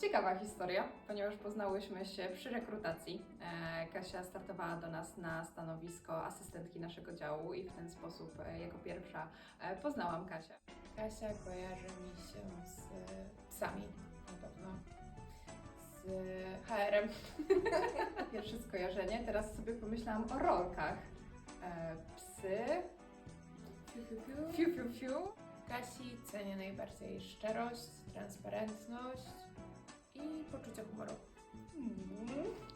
Ciekawa historia, ponieważ poznałyśmy się przy rekrutacji. E, Kasia startowała do nas na stanowisko asystentki naszego działu i w ten sposób e, jako pierwsza e, poznałam Kasię. Kasia kojarzy mi się z psami na pewno. Z HR-em. Pierwsze skojarzenie, teraz sobie pomyślałam o rolkach. Psy, Fiu, fiu, fiu. fiu fiu fiu. Kasi cenię najbardziej szczerość, transparentność poczucie humoru. Mm.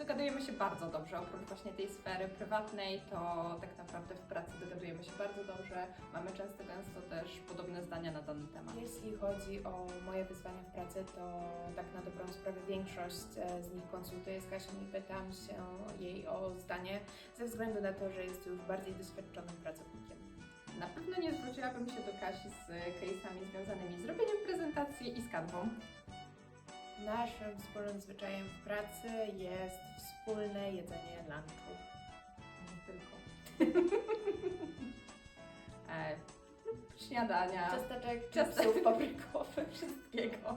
Dogadujemy się bardzo dobrze, oprócz właśnie tej sfery prywatnej, to tak naprawdę w pracy dogadujemy się bardzo dobrze. Mamy często gęsto też podobne zdania na dany temat. Jeśli chodzi o moje wyzwania w pracy, to tak na dobrą sprawę większość e, z nich konsultuję z Kasią i pytam się jej o zdanie, ze względu na to, że jest już bardziej doświadczonym pracownikiem. Na pewno nie zwróciłabym się do Kasi z case'ami związanymi z robieniem prezentacji i z kanwą. Naszym wspólnym zwyczajem w pracy jest wspólne jedzenie lunchu. Nie tylko. e, śniadania, Ciasteczek, chipsów paprykowych, wszystkiego.